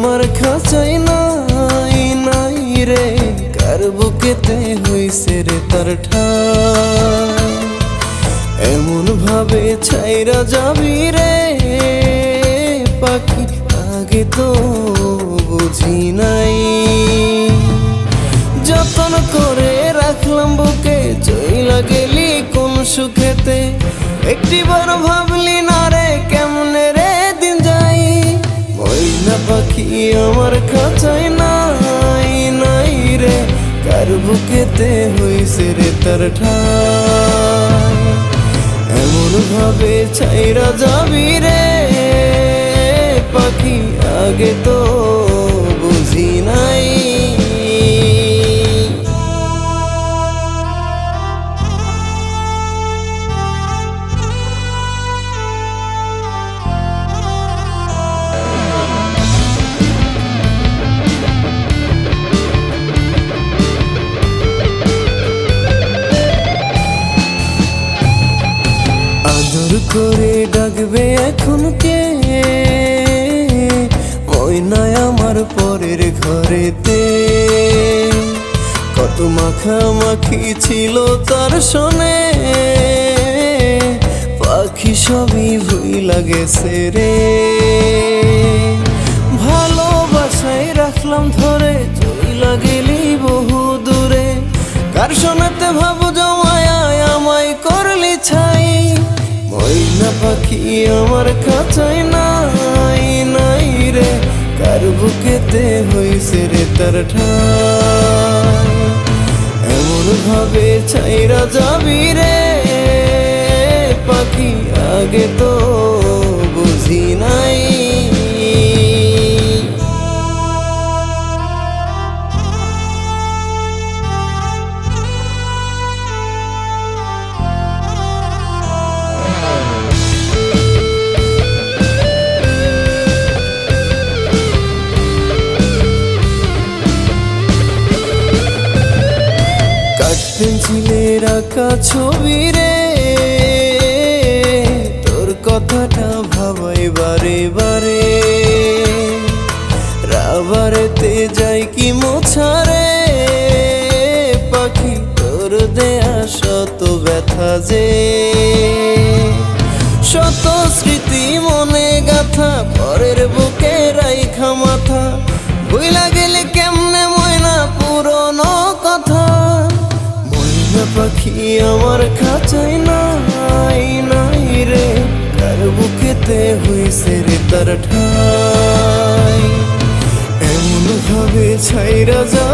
আমার খাঁচাই নাই নাই রে। কার বুকেতে হইছে রে তার এমন ভাবে ছাইরা যাবি রে, পাখি। আগে তো বুঝি নাই। যতন করে রাখলাম বুকে, চইলা গেলি কোন সুখেতে? একটি বার ভাবলি না রে, কেমনে আমার খাঁচাই নাই নাই রে। কার বুকেতে হইছে রে তার এমন ভাবে ছাইরা যাবি রে, পাখি আগে তো করে ডাকবে এখন কে? নাই আমার পরের ঘরেতে। কত মাখামাখি ছিল তার শোনে। পাখি সবই ভুই লাগেছে রে। ভালোবাসায় রাখলাম ধরে, চইলা গেলি বহু দূরে। কার শোনাতে পাখি আমার কাছে নাই নাই রে। কার বুকেতে হইছে রে তার ঠাই? এমন ভাবে ছাইরা যাবি রে। পাখি আগে তো বুঝি নাই। আঁকা ছবি রে। তোর কথাটা ভাবাই বারে বারে। রাবারেতে যাই কি মোছারে পাখি তোর দেয়া শত ব্যথা যে। শত স্মৃতি মনে গাথা, পরের বুকে রাইখা মাথা। ভুইলা গেলে পাখি আমার খাঁচাই নাই নাই রে। তার বুকেতে হইছে রে তার ঠাই? এমন ভাবে ছাইরা যাবি